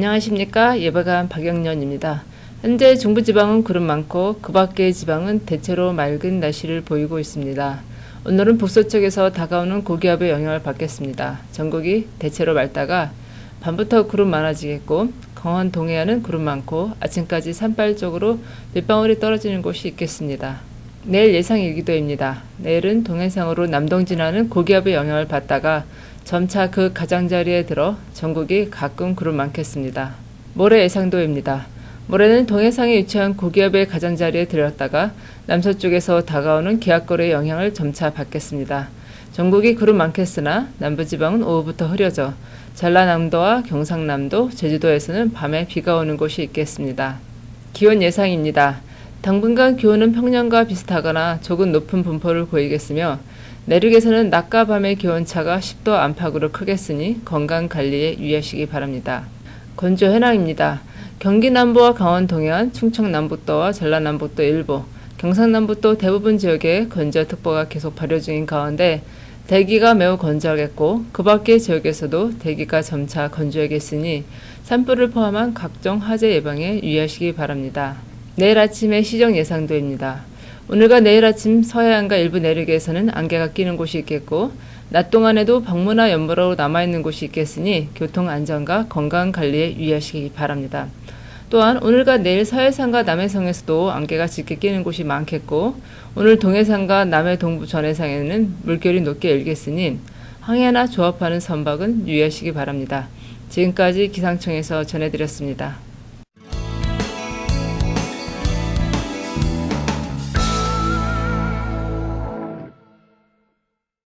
안녕하십니까 예보관 박영년입니다. 현재 중부지방은 구름 많고 그 밖의 지방은 대체로 맑은 날씨를 보이고 있습니다. 오늘은 북서쪽에서 다가오는 고기압의 영향을 받겠습니다. 전국이 대체로 맑다가 밤부터 구름 많아지겠고 강원 동해안은 구름 많고 아침까지 산발적으로 빗방울이 떨어지는 곳이 있겠습니다. 내일 예상 일기도입니다. 내일은 동해상으로 남동 진하는 고기압의 영향을 받다가 점차 그 가장자리에 들어 전국이 가끔 구름 많겠습니다. 모레 예상도입니다. 모레는 동해상에 위치한 고기압의 가장자리에 들었다가 남서쪽에서 다가오는 기압골의 영향을 점차 받겠습니다. 전국이 구름 많겠으나 남부지방은 오후부터 흐려져 전라남도와 경상남도, 제주도에서는 밤에 비가 오는 곳이 있겠습니다. 기온 예상입니다. 당분간 기온은 평년과 비슷하거나 조금 높은 분포를 보이겠으며 내륙에서는 낮과 밤의 기온차가 10도 안팎으로 크겠으니 건강 관리에 유의하시기 바랍니다. 건조 현황입니다. 경기 남부와 강원 동해안, 충청 남북도와 전라 남북도 일부, 경상 남북도 대부분 지역에 건조특보가 계속 발효 중인 가운데 대기가 매우 건조하겠고 그 밖의 지역에서도 대기가 점차 건조하겠으니 산불을 포함한 각종 화재 예방에 유의하시기 바랍니다. 내일 아침의 시정 예상도입니다. 오늘과 내일 아침 서해안과 일부 내륙에서는 안개가 끼는 곳이 있겠고 낮 동안에도 방문화 연보로 남아있는 곳이 있겠으니 교통 안전과 건강 관리에 유의하시기 바랍니다. 또한 오늘과 내일 서해상과 남해성에서도 안개가 짙게 끼는 곳이 많겠고 오늘 동해상과 남해 동부 전해상에는 물결이 높게 일겠으니 항해나 조업하는 선박은 유의하시기 바랍니다. 지금까지 기상청에서 전해드렸습니다.